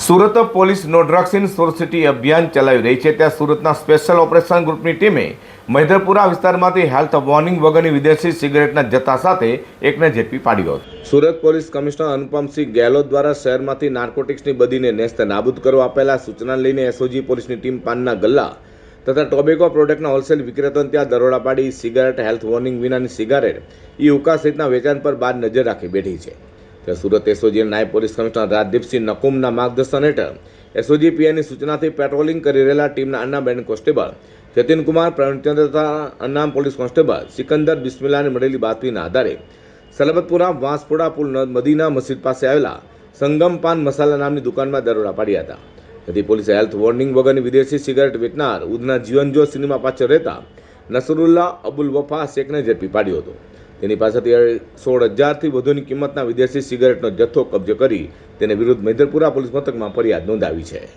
Surat police નો drugs in Surat city અભિયાન ચલાવી રહી છે. ત્યાં સુરતના સ્પેશિયલ ઓપરેશન ગ્રુપની ટીમે મહેન્દ્રપુરા વિસ્તારમાંથી હેલ્થ વોર્નિંગ વગરની વિદેશી સિગરેટના જથ્થા સાથે એકને ઝડપી પાડ્યો હતો. સુરત પોલીસ કમિશનર અનુપમસિંહ ગેહલોત દ્વારા શહેરમાંથી નાર્કોટિક્સની બદીને નેસ્ત નાબૂદ કરવા આપેલા સૂચના લઈને એસઓજી પોલીસની ટીમ પાનના ગલ્લા તથા ટોબેકો પ્રોડક્ટના હોલસેલ વિક્રેતાને ત્યાં દરોડા પાડી સિગારેટ, હેલ્થ વોર્નિંગ વિનાની સિગારેટ ઈ હુક્કા સહિતના વેચાણ પર બાદ નજર રાખી બેઠી છે. ત્યારે સુરત એસઓજી નાયબ પોલીસ કમિશનર રાજદીપસિંહ નકુમના માર્ગદર્શન હેઠળ એસઓજી પીઆઈની સૂચનાથી પેટ્રોલિંગ કરી રહેલા ટીમના અન્ના બેન્ડ કોન્સ્ટેબલ જતીનકુમાર પ્રવીણચંદ્ર તથા અન્નામ પોલીસ કોન્સ્ટેબલ સિકંદર બિસ્મિલ્લાને મળેલી બાતમીના આધારે સલબતપુરા વાંસપોડા પુલ મદીના મસ્જિદ પાસે આવેલા સંગમ પાન મસાલા નામની દુકાનમાં દરોડા પાડ્યા હતા. તેથી પોલીસે હેલ્થ વોર્નિંગ વગરની વિદેશી સિગારેટ વેચનાર ઉધના જીવનજો સિનેમા પાછળ રહેતા નસરુલ્લા અબુલ વફા શેખને ઝડપી પાડ્યો હતો. તેની પાસેથી સોળ હજારથી વધુની કિંમતના વિદેશી સિગારેટનો જથ્થો કબજે કરી તેને વિરુદ્ધ મૈદરપુરા પોલીસ મથકમાં ફરિયાદ નોંધાવી છે.